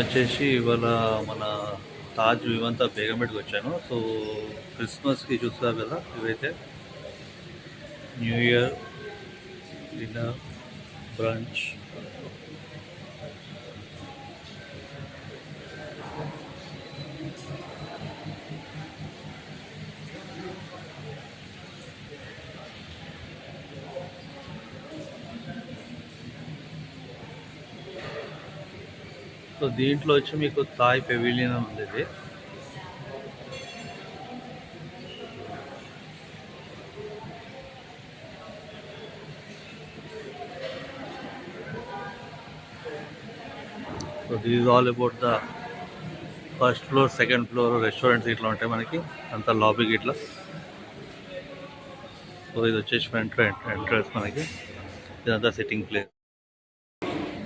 వచ్చేసి ఇవాళ మన తాజ్ ఇవంతా బేగంపేటకి వచ్చాను. సో క్రిస్మస్కి చూస్తారు కదా ఇవైతే new year dinner brunch so దీంట్లో వచ్చి మీకు థాయ్ పెవిలియన్ అని ఉంది ఇది. So these all about the first floor second floor restaurants ఇట్లా ఉంటాయి మనకి. అంత లాబీకి ఇట్లా సో ఇది వచ్చేసి ఎంట్రెన్స్ మనకి. ఇదంతా సిట్టింగ్ ప్లేస్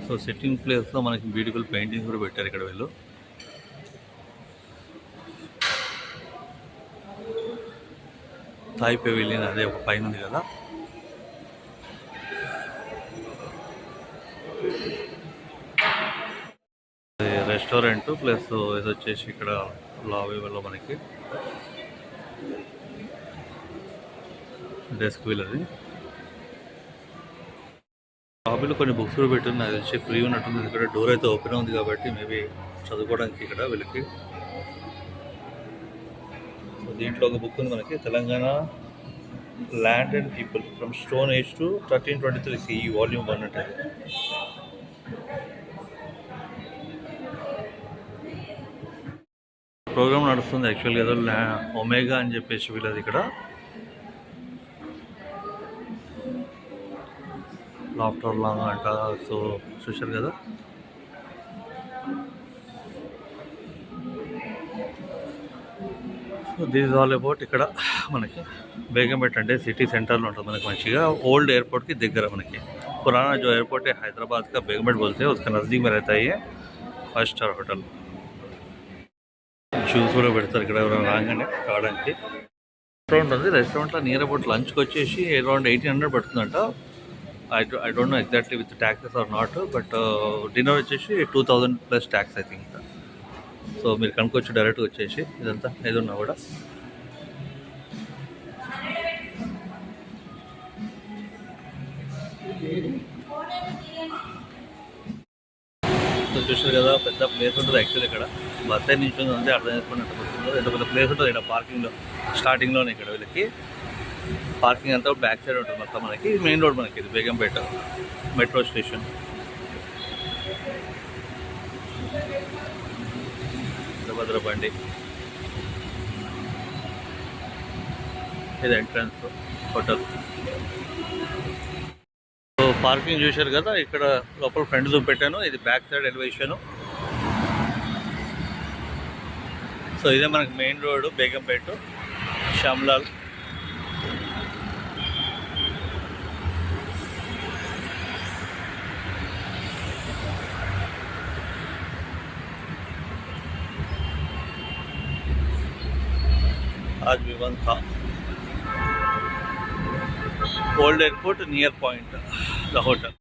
సో సిట్టింగ్ ప్లేస్లో మనకి బ్యూటిఫుల్ పెయింటింగ్స్ కూడా పెట్టారు ఇక్కడ వీళ్ళు. థాయ్ పెవిలియన్ అదే ఒక పైన ఉంది కదా. రెస్టారెంట్ ప్లస్ ఇది వచ్చేసి ఇక్కడ లాబీ వల్ల మనకి. డెస్క్ వీళ్ళది. కాపీలో కొన్ని బుక్స్ కూడా పెట్టింది నాకు తెలిసి ఫ్రీ ఉన్నట్టుంది. ఇక్కడ డోర్ అయితే ఓపెన్ ఉంది కాబట్టి మేబీ చదువుకోవడానికి ఇక్కడ వీళ్ళకి. దీంట్లో ఒక బుక్ ఉంది మనకి. Telangana land and people from stone age to thirteen twenty three CE volume one అంటే. ప్రోగ్రామ్ నడుస్తుంది యాక్చువల్గా ఏదో ఒమేగా అని చెప్పేసి వీళ్ళది ఇక్కడ. లాఫ్టర్ లాంగ్ అంట సో చూశారు కదా సో దిస్ ఆల్ అబౌట్ ఇక్కడ మనకి బేగంపేట అంటే సిటీ సెంటర్లో ఉంటుంది మనకి మంచిగా ओल्ड एयरपोर्ट की దగ్గర మనకి पुराना जो एयरपोर्ट है हैदराबाद का बेगमपेट बोलते हैं उसका नज़दीक में रहता है ये ఫైవ్ స్టార్ హోటల్ షూస్ కూడా పెడతారు ఇక్కడ ఎవరైనా రాగానే రావడానికి రెస్టారెంట్ ఉంది రెస్టారెంట్లో నియర్ అబౌట్ లంచ్కి వచ్చేసి అరౌండ్ ఎయిటీన్ హండ్రెడ్ పడుతుందంట I I don't know exactly with taxes or not but dinner వచ్చేసి two thousand plus tax I think so మీరు కనుక్కోవచ్చు డైరెక్ట్గా వచ్చేసి ఇదంతా ఏది ఉన్నా కూడా. సో చూసారు కదా పెద్ద ప్లేస్ ఉంటుంది యాక్చువల్ ఇక్కడ. బస్ నుంచి ఉంది అర్థం చేసుకున్నట్టు వస్తుంది ఎంత పెద్ద ప్లేస్ ఉంటుంది ఇక్కడ పార్కింగ్లో స్టార్టింగ్లోనే ఇక్కడ వీళ్ళకి. పార్కింగ్ అంతా బ్యాక్ సైడ్ ఉంటుంది మొత్తం మనకి. మెయిన్ రోడ్ మనకి ఇది బేగంపేట మెట్రో స్టేషన్ భద్ర బండి ఇది ఎంట్రన్స్ హోటల్ సో పార్కింగ్ చూశారు కదా ఇక్కడ లోపల ఫ్రంట్ జూమ్ పెట్టాను ఇది బ్యాక్ సైడ్ ఎలివేషన్ సో ఇదే మనకి మెయిన్ రోడ్ బేగంపేట శ్యామ్లాల్. आज विवन था। Old airport near point the hotel